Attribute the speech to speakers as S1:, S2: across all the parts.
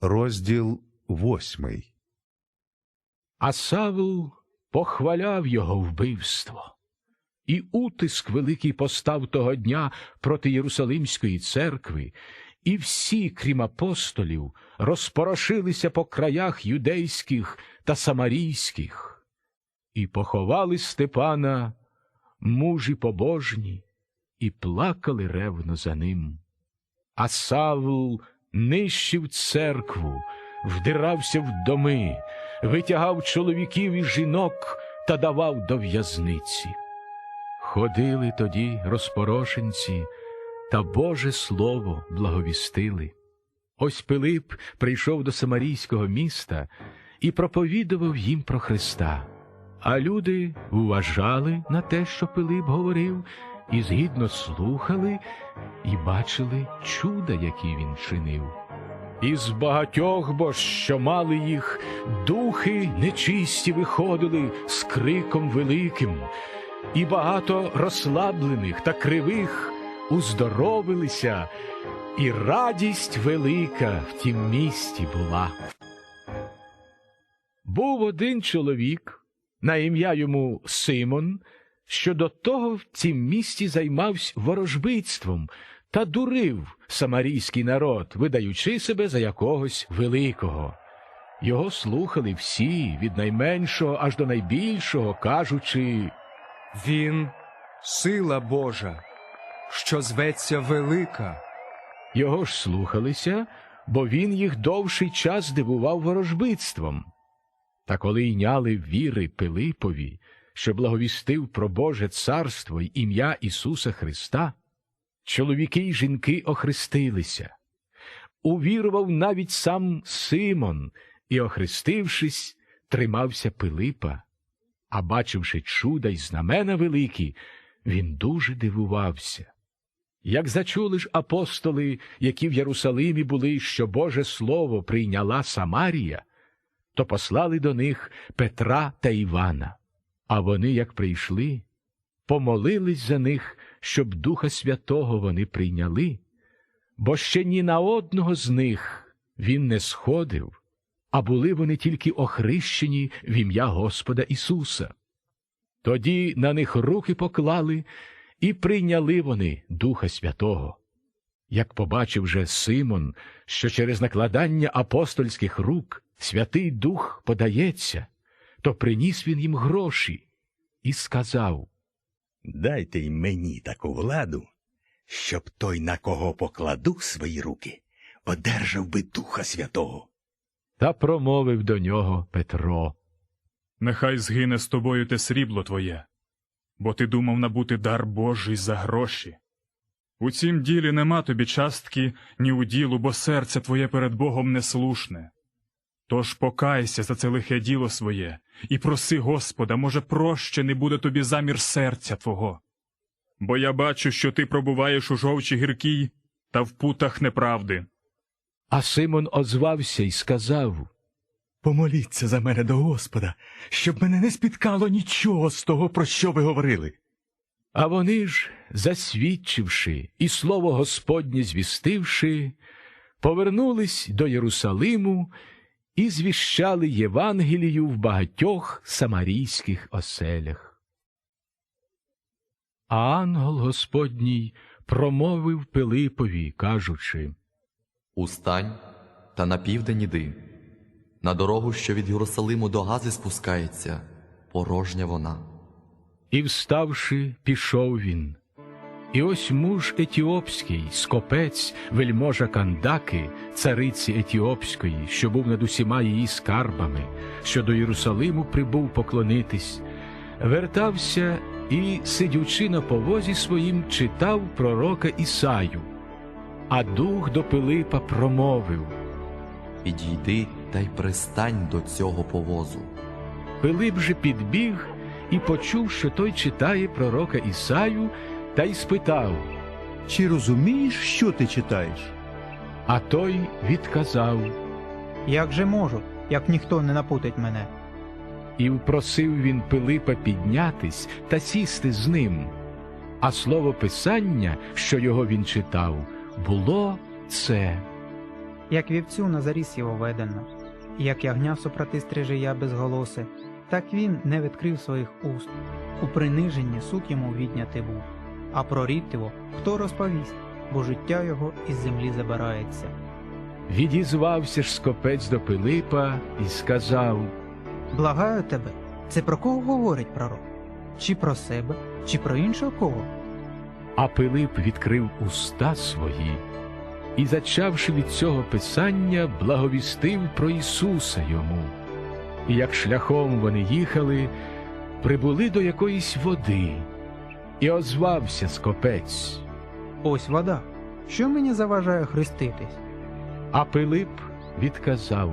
S1: Розділ восьмий.
S2: А Савл похваляв його вбивство. І утиск великий постав того дня проти Єрусалимської церкви, і всі, крім апостолів, розпорошилися по краях юдейських та самарійських, і поховали Степана мужі побожні, і плакали ревно за ним. А Савл нищив церкву, вдирався в доми, витягав чоловіків і жінок та давав до в'язниці. Ходили тоді розпорошенці, та Боже Слово благовістили. Ось Пилип прийшов до Самарійського міста і проповідував їм про Христа. А люди вважали на те, що Пилип говорив, і згідно слухали і бачили чуда, які він чинив. Із багатьох бо що мали їх, духи нечисті виходили з криком великим, і багато розслаблених та кривих уздоровилися, і радість велика в тім місті була. Був один чоловік, на ім'я йому Симон, що до того в цім місті займався ворожбитством та дурив самарійський народ, видаючи себе за якогось великого. Його слухали всі, від найменшого аж до найбільшого, кажучи
S3: Він сила Божа, що зветься велика.
S2: Його ж слухалися, бо він їх довший час дивував ворожбитством. Та коли йняли віри Пилипові, що благовістив про Боже царство й ім'я Ісуса Христа, чоловіки й жінки охрестилися. Увірував навіть сам Симон і, охрестившись, тримався Пилипа. А бачивши чуда й знамена великі, він дуже дивувався. Як зачули ж апостоли, які в Єрусалимі були, що Боже Слово прийняла Самарія, то послали до них Петра та Івана. А вони, як прийшли, помолились за них, щоб Духа Святого вони прийняли, бо ще ні на одного з них він не сходив, а були вони тільки охрещені в ім'я Господа Ісуса. Тоді на них руки поклали, і прийняли вони Духа Святого. Як побачив же Симон, що через накладання апостольських рук Святий Дух подається, то приніс він їм гроші і сказав
S4: Дайте й мені таку владу, щоб той, на кого покладу свої руки, одержав би Духа Святого.
S2: та промовив до нього Петро.
S5: Нехай згине з тобою те срібло твоє, бо ти думав набути дар Божий за гроші. У цім ділі нема тобі частки ні уділу, бо серце твоє перед Богом неслушне. Тож покайся за це лихе діло своє і проси Господа, може, проще не буде тобі замір серця твого. Бо я бачу, що ти пробуваєш у жовчі гіркій та в путах неправди.
S2: А Симон озвався і сказав
S6: Помоліться за мене до Господа, щоб мене не спіткало нічого з того, про що ви говорили.
S2: А вони ж, засвідчивши і слово Господнє звістивши, повернулись до Єрусалиму і звіщали Євангелію в багатьох самарійських оселях. А ангел Господній промовив Пилипові, кажучи
S7: Устань та на південь іди. На дорогу, що від Єрусалиму до Гази спускається, порожня вона.
S2: І, вставши, пішов він. І ось муж етіопський, скопець, вельможа Кандаки, цариці Етіопської, що був над усіма її скарбами, що до Єрусалиму прибув поклонитись, вертався і, сидючи на повозі своїм, читав пророка Ісаю. А дух до Пилипа промовив.
S7: Підійди та й пристань до цього повозу.
S2: Пилип же підбіг і почув, що той читає пророка Ісаю, та й спитав.
S8: Чи розумієш, що ти читаєш?
S2: А той відказав
S9: Як же можу, як ніхто не напутить мене?
S2: і впросив він Пилипа піднятись та сісти з ним. А слово Писання, що його він читав, було це.
S9: як вівцю на заріс його ведено, і як ягня супроти стрижия безголосе, так він не відкрив своїх уст. У приниженні суд йому віднятий був, а про рід хто розповість, бо життя його із землі забирається.
S2: Відізвався ж скопець до Пилипа і сказав
S9: Благаю тебе, це про кого говорить пророк? Чи про себе, чи про іншого кого?
S2: А Пилип відкрив уста свої і, зачавши від цього писання, благовістив про Ісуса йому. І як шляхом вони їхали, прибули до якоїсь води, і озвався скопець.
S9: Ось вода. Що мені заважає хреститись?
S2: А Пилип відказав.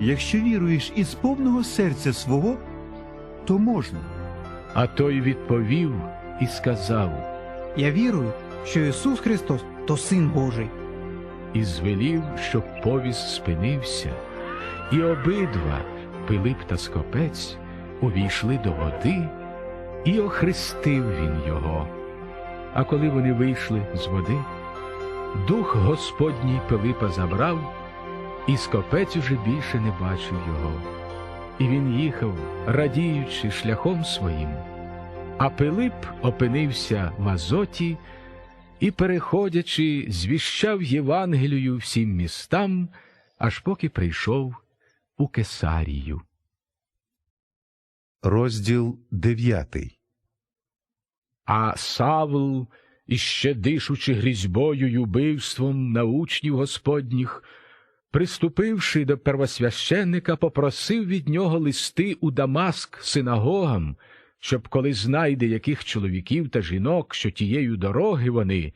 S8: Якщо віруєш із повного серця свого, то можна.
S2: А той відповів і сказав,
S9: Я вірую, що Ісус Христос то Син Божий.
S2: і звелів, щоб повіз спинився, і обидва, Пилип та скопець, увійшли до води, і охрестив він його. А коли вони вийшли з води, дух Господній Пилипа забрав, і скопець уже більше не бачив його. І він їхав, радіючи шляхом своїм. А Пилип опинився в Азоті і, переходячи, звіщав Євангелію всім містам, аж поки прийшов у Кесарію.
S1: Розділ 9.
S2: А Савл, іще дишучи грізьбою й убивством на учнів Господніх, приступивши до первосвященника, попросив від нього листи у Дамаск синагогам, щоб коли знайде яких чоловіків та жінок, що тією дороги вони,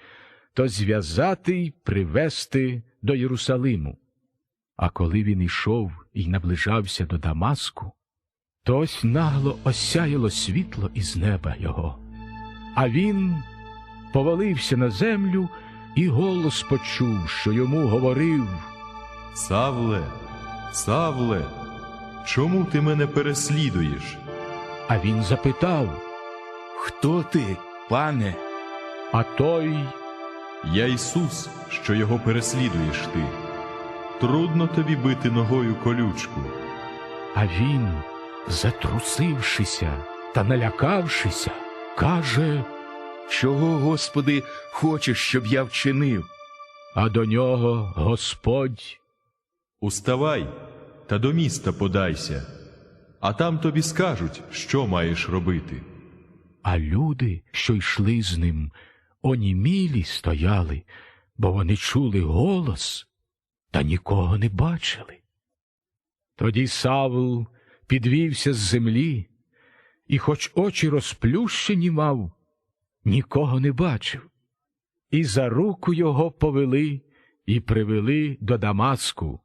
S2: то зв'язати й привести до Єрусалиму. А коли він ішов і наближався до Дамаску, то ось нагло осяяло світло із неба його. А він повалився на землю і голос почув, що йому говорив.
S10: Савле, Савле, чому ти мене переслідуєш?
S2: А він запитав,
S6: Хто ти, пане?
S2: а той
S10: Я Ісус, що його переслідуєш ти. Трудно тобі бити ногою колючку.
S2: А він, затрусившися та налякавшися, каже,
S6: Чого, Господи, хочеш, щоб я вчинив?
S2: а до нього Господь.
S10: Уставай та до міста подайся, а там тобі скажуть, що маєш робити.
S2: А люди, що йшли з ним, онімілі стояли, бо вони чули голос та нікого не бачили. Тоді Савл підвівся з землі, і, хоч очі розплющені мав, нікого не бачив. І за руку його повели і привели до Дамаску.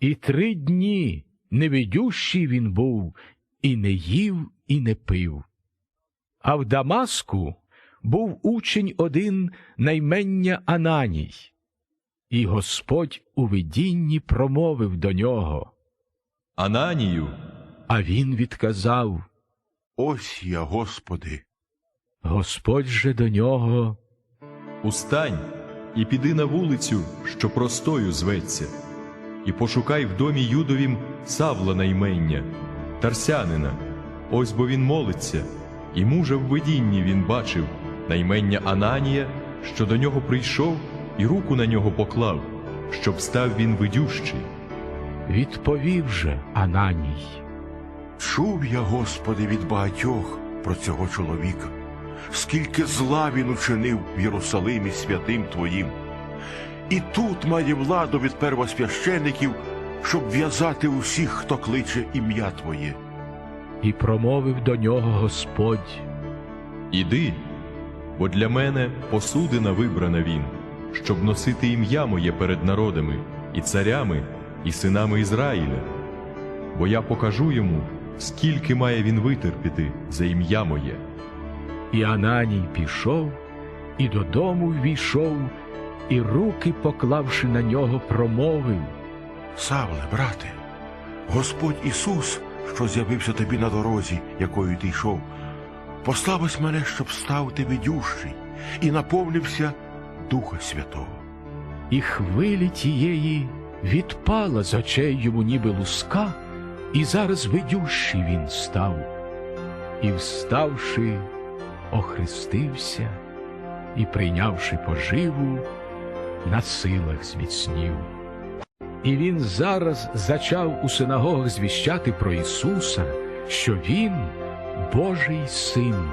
S2: І три дні невидющий він був, і не їв, і не пив. А в Дамаску був учень один наймення Ананій, і Господь у видінні промовив до нього,
S10: Ананію,
S2: а він відказав.
S11: Ось я, Господи.
S2: Господь же до нього,
S10: устань і піди на вулицю, що простою зветься, і пошукай в домі Юдовім Савла наймення, Тарсянина. Ось бо він молиться, і мужа в видінні він бачив наймення Ананія, що до нього прийшов і руку на нього поклав, щоб став він видющий.
S2: Відповів же Ананій.
S11: Чув я, Господи, від багатьох про цього чоловіка, скільки зла він учинив в Єрусалимі святим Твоїм. І тут має владу від первосвящеників, щоб в'язати усіх, хто кличе ім'я Твоє.
S2: І промовив до нього Господь.
S10: Іди, бо для мене посудина вибрана він, щоб носити ім'я моє перед народами, і царями, і синами Ізраїля. Бо я покажу йому, скільки має він витерпіти за ім'я моє.
S2: І Ананій пішов, і додому ввійшов, і руки, поклавши на нього, промовив.
S11: Савле, брате, Господь Ісус, що з'явився тобі на дорозі, якою ти йшов, послав ось мене, щоб став ти відющий і наповнився Духа Святого.
S2: і хвилі тієї відпала з очей йому ніби луска, і зараз видющий він став, і, вставши, охрестився, і, прийнявши поживу, на силах зміцнів. І він зараз зачав у синагогах звіщати про Ісуса, що Він Божий син.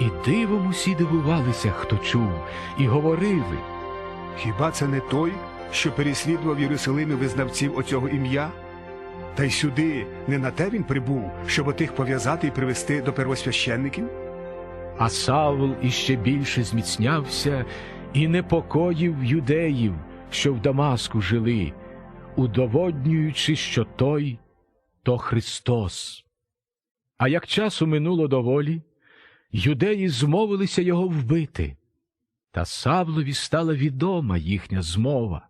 S2: І дивом усі дивувалися, хто чув, і говорили.
S12: Хіба це не той, що переслідував Єрусалимі визнавців оцього ім'я? Та й сюди не на те він прибув, щоб отих пов'язати і привести до первосвященників?
S2: А Савл іще більше зміцнявся і непокоїв юдеїв, що в Дамаску жили, удоводнюючи, що той то Христос. А як часу минуло доволі, юдеї змовилися його вбити. Та Савлові стала відома їхня змова,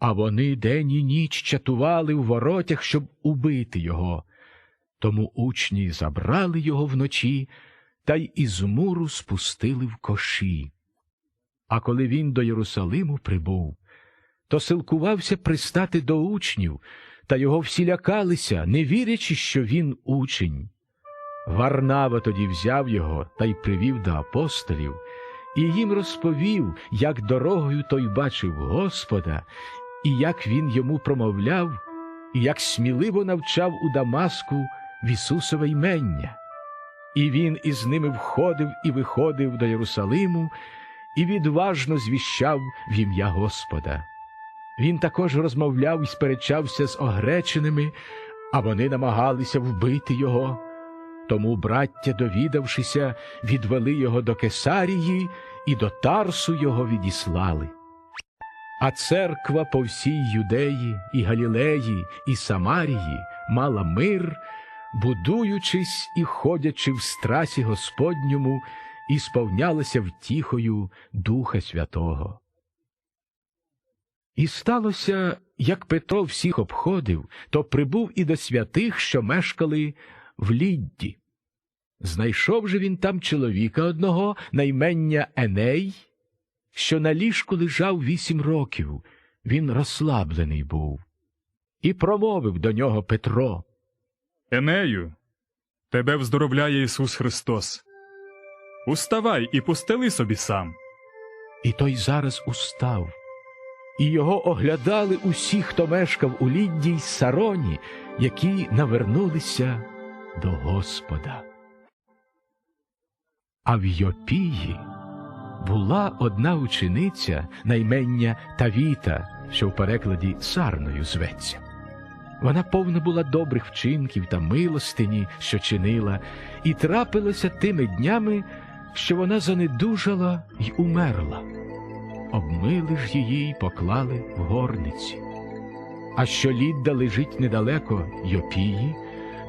S2: а вони день і ніч чатували в воротях, щоб убити його. Тому учні забрали його вночі та й із муру спустили в коші. А коли він до Єрусалиму прибув, то силкувався пристати до учнів, та його всі лякалися, не вірячи, що він учень. Варнава тоді взяв його та й привів до апостолів, і їм розповів, як дорогою той бачив Господа, і як він йому промовляв, і як сміливо навчав у Дамаску в Ісусове ймення. І він із ними входив і виходив до Єрусалиму і відважно звіщав в ім'я Господа. Він також розмовляв і сперечався з огреченими, а вони намагалися вбити його. Тому браття, довідавшися, відвели його до Кесарії і до Тарсу його відіслали. А церква по всій Юдеї, і Галілеї, і Самарії мала мир, будуючись і ходячи в страсі Господньому, і сповнялася втіхою Духа Святого. І сталося, як Петро всіх обходив, то прибув і до святих, що мешкали в Лідді. Знайшов же він там чоловіка одного, наймення Еней, що на ліжку лежав вісім років, він розслаблений був, і промовив до нього Петро.
S5: Енею, тебе вздоровляє Ісус Христос. Уставай і постели собі сам.
S2: І той зараз устав. І його оглядали усі, хто мешкав у Лідді й Сароні, які навернулися до Господа. А в Йопії була одна учениця наймення Тавіта, що в перекладі Сарною зветься. Вона повна була добрих вчинків та милостині, що чинила, і трапилося тими днями, що вона занедужала й умерла. Обмили ж її й поклали в горниці. А що Лідда лежить недалеко Йопії,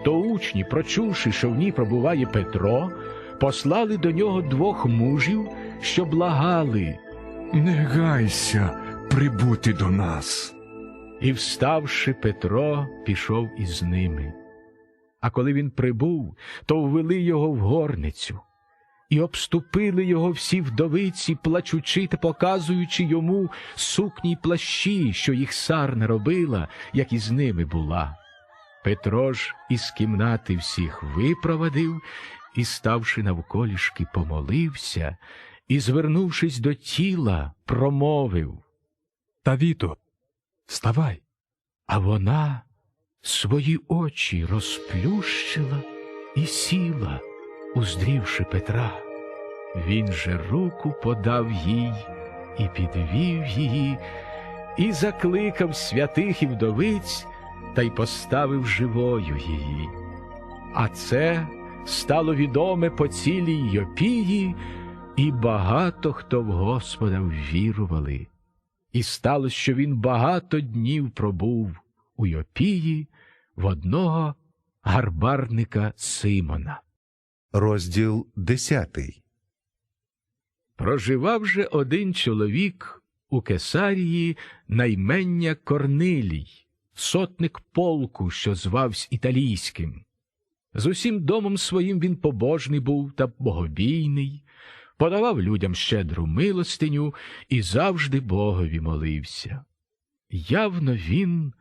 S2: то учні, прочувши, що в ній пробуває Петро, послали до нього двох мужів, що благали.
S11: Не гайся прибути до нас.
S2: І, вставши, Петро пішов із ними. А коли він прибув, то ввели його в горницю, і обступили його всі вдовиці, плачучи та показуючи йому сукні й плащі, що їх сарна робила, як із ними була. Петро ж із кімнати всіх випровадив і, ставши навколішки, помолився і, звернувшись до тіла, промовив.
S5: Тавіто, вставай.
S2: А вона свої очі розплющила і сіла, уздрівши Петра. Він же руку подав їй і підвів її, і закликав святих і вдовиць та й поставив живою її. А це стало відоме по цілій Йопії, і багато хто в Господа ввірували. І сталося, що він багато днів пробув у Йопії в одного гарбарника Симона.
S1: Розділ десятий.
S2: Проживав же один чоловік у Кесарії наймення Корнилій, сотник полку, що звався італійським. З усім домом своїм він побожний був та богобійний, подавав людям щедру милостиню і завжди Богові молився. Явно він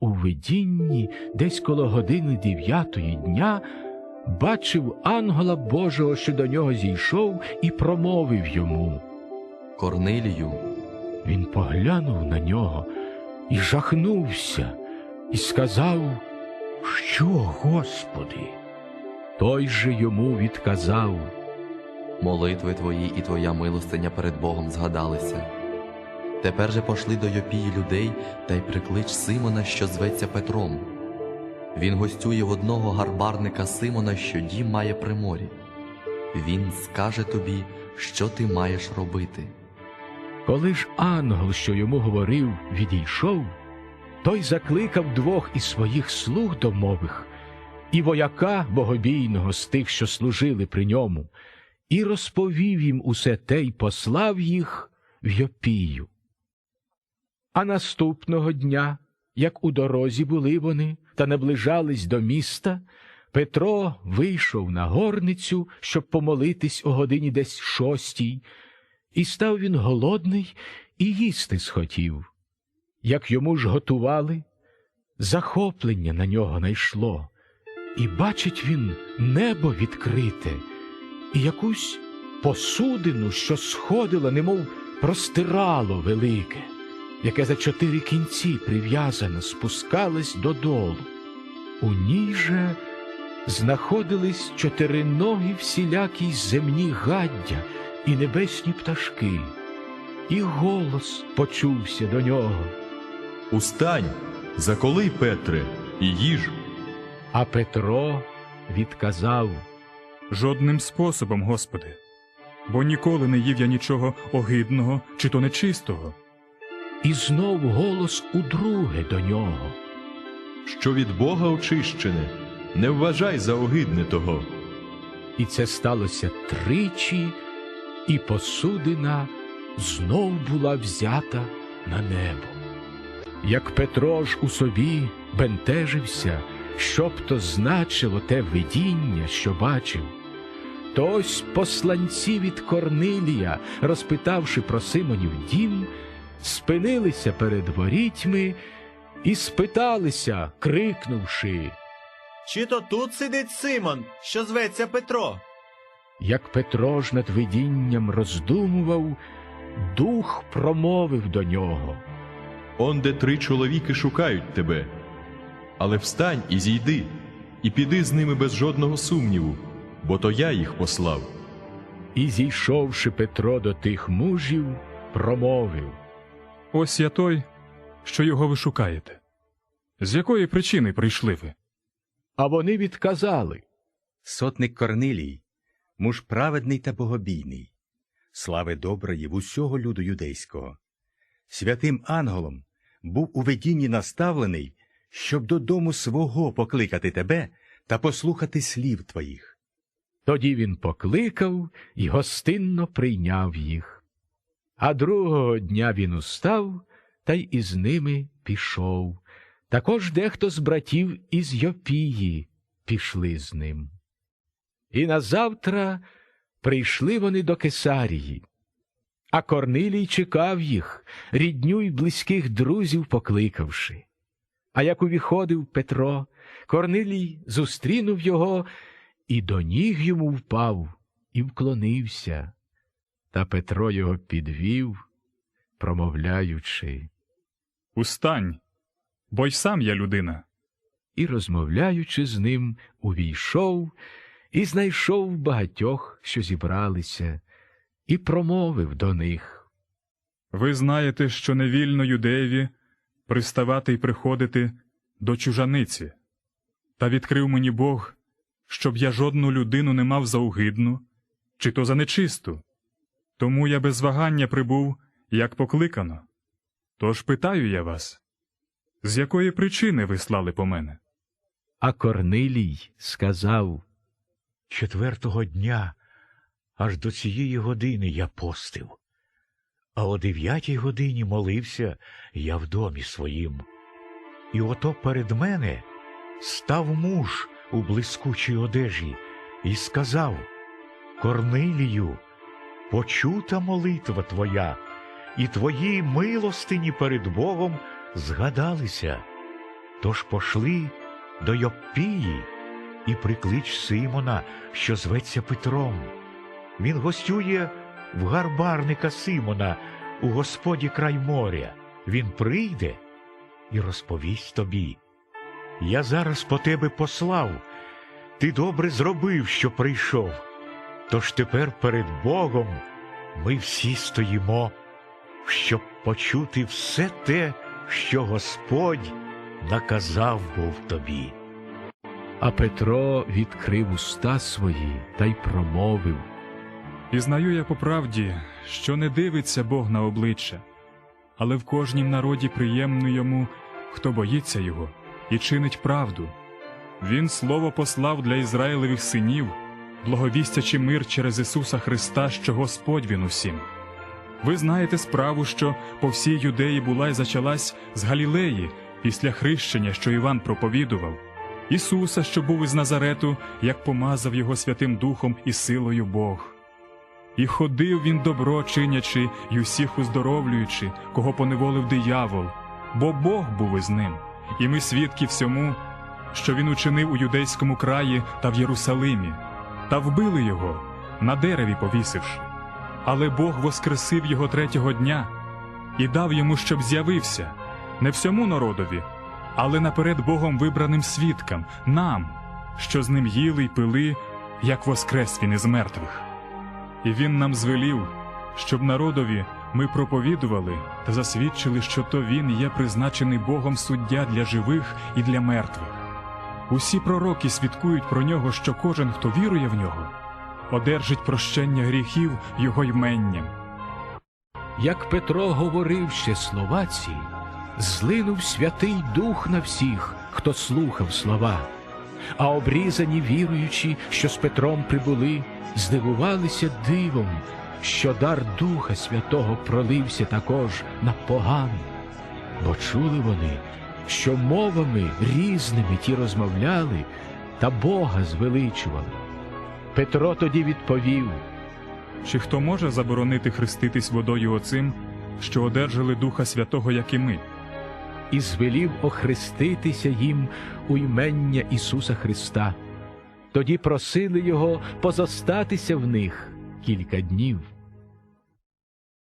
S2: у видінні десь коло години дев'ятої дня бачив ангела Божого, що до нього зійшов, і промовив йому.
S7: Корнилію,
S2: Він поглянув на нього і жахнувся, і сказав, Що, Господи? Той же йому відказав.
S7: Молитви твої і твоя милостиня перед Богом згадалися. Тепер же пошли до Йопії людей та й приклич Симона, що зветься Петром. Він гостює в одного гарбарника Симона, що дім має при морі. Він скаже тобі, що ти маєш робити.
S2: Коли ж ангел, що йому говорив, відійшов, той закликав двох із своїх слуг домових і вояка богобійного з тих, що служили при ньому, і розповів їм усе те й послав їх в Йопію. А наступного дня, як у дорозі були вони та наближались до міста, Петро вийшов на горницю, щоб помолитись о годині десь шостій, і став він голодний і їсти схотів. Як йому ж готували, захоплення на нього найшло, і бачить він небо відкрите, і якусь посудину, що сходила, немов простирало велике, яке за чотири кінці прив'язано, спускалось додолу. У ній же знаходились чотириногі всілякі земні гаддя і небесні пташки, і голос почувся до нього.
S10: Устань, заколи, Петре, і їж.
S2: А Петро відказав
S5: Жодним способом, Господи, бо ніколи не їв я нічого огидного чи то нечистого.
S2: і знов голос удруге до нього.
S10: Що від Бога очищене, не вважай за огидне того.
S2: І це сталося тричі, і посудина знов була взята на небо. Як Петро ж у собі бентежився, що б то значило те видіння, що бачив, то ось посланці від Корнилія, розпитавши про Симонів дім, спинилися перед ворітьми і спиталися, крикнувши.
S13: Чи то тут сидить Симон, що зветься Петро?
S2: Як Петро ж над видінням роздумував, дух промовив до нього.
S10: Он де три чоловіки шукають тебе. Але встань і зійди, і піди з ними без жодного сумніву, бо то я їх послав.
S2: І, зійшовши Петро до тих мужів, промовив.
S5: Ось я той, що його ви шукаєте. З якої причини прийшли ви?
S2: А вони відказали.
S4: Сотник Корнилій, муж праведний та богобійний, слави доброї в усього люду юдейського. Святим ангелом був у видінні наставлений, щоб додому свого покликати тебе та послухати слів твоїх.
S2: Тоді він покликав і гостинно прийняв їх. А другого дня він устав та й із ними пішов. Також дехто з братів із Йопії пішли з ним. І назавтра прийшли вони до Кесарії. А Корнилій чекав їх, рідню й близьких друзів покликавши. А як увіходив Петро, Корнилій зустрінув його і до ніг йому впав і вклонився. Та Петро його підвів, промовляючи,
S5: Устань, бо й сам я людина.
S2: і, розмовляючи з ним, увійшов і знайшов багатьох, що зібралися, і промовив до них.
S5: Ви знаєте, що не вільно юдеєві приставати й приходити до чужаниці. Та відкрив мені Бог, щоб я жодну людину не мав за угидну, чи то за нечисту. Тому я без вагання прибув, як покликано. Тож питаю я вас, з якої причини ви слали по мене?
S2: А Корнилій сказав,
S14: Четвертого дня аж до цієї години я постив, а о дев'ятій годині молився я в домі своїм. І ото перед мене став муж у блискучій одежі і сказав Корнилію, почута молитва твоя, і твої милостині перед Богом згадалися. Тож пошли до Йоппії і приклич Симона, що зветься Петром. Він гостює в гарбарника Симона у Господі край моря. Він прийде і розповість тобі. Я зараз по тебе послав. Ти добре зробив, що прийшов. Тож тепер перед Богом ми всі стоїмо, щоб почути все те, що Господь наказав був тобі.
S2: А Петро відкрив уста свої та й промовив.
S5: Пізнаю я по правді, що не дивиться Бог на обличчя, але в кожнім народі приємно йому, хто боїться його і чинить правду. Він слово послав для Ізраїлевих синів, благовістячи мир через Ісуса Христа, що Господь він усім. Ви знаєте справу, що по всій юдеї була й зачалась з Галілеї після хрещення, що Іван проповідував, Ісуса, що був із Назарету, як помазав його Святим Духом і силою Бог. І ходив він добро чинячи й усіх уздоровлюючи, кого поневолив диявол, бо Бог був із ним, і ми свідки всьому, що він учинив у юдейському краї та в Єрусалимі, та вбили його, на дереві повісивши. Але Бог воскресив його третього дня і дав йому, щоб з'явився, не всьому народові, але наперед Богом вибраним свідкам, нам, що з ним їли й пили, як воскрес він із мертвих. І він нам звелів, щоб народові ми проповідували та засвідчили, що то він є призначений Богом суддя для живих і для мертвих. Усі пророки свідкують про нього, що кожен, хто вірує в нього, одержить прощення гріхів його йменням.
S2: Як Петро говорив ще слова ці, злинув Святий Дух на всіх, хто слухав слова. А обрізані віруючі, що з Петром прибули, здивувалися дивом, що дар Духа Святого пролився також на поган. Бо чули вони, що мовами різними ті розмовляли та Бога звеличували. Петро тоді відповів
S5: Чи хто може заборонити хреститись водою оцим, що одержали Духа Святого, як і ми?
S2: і звелів охреститися їм у імення Ісуса Христа. Тоді просили його позостатися в них кілька днів.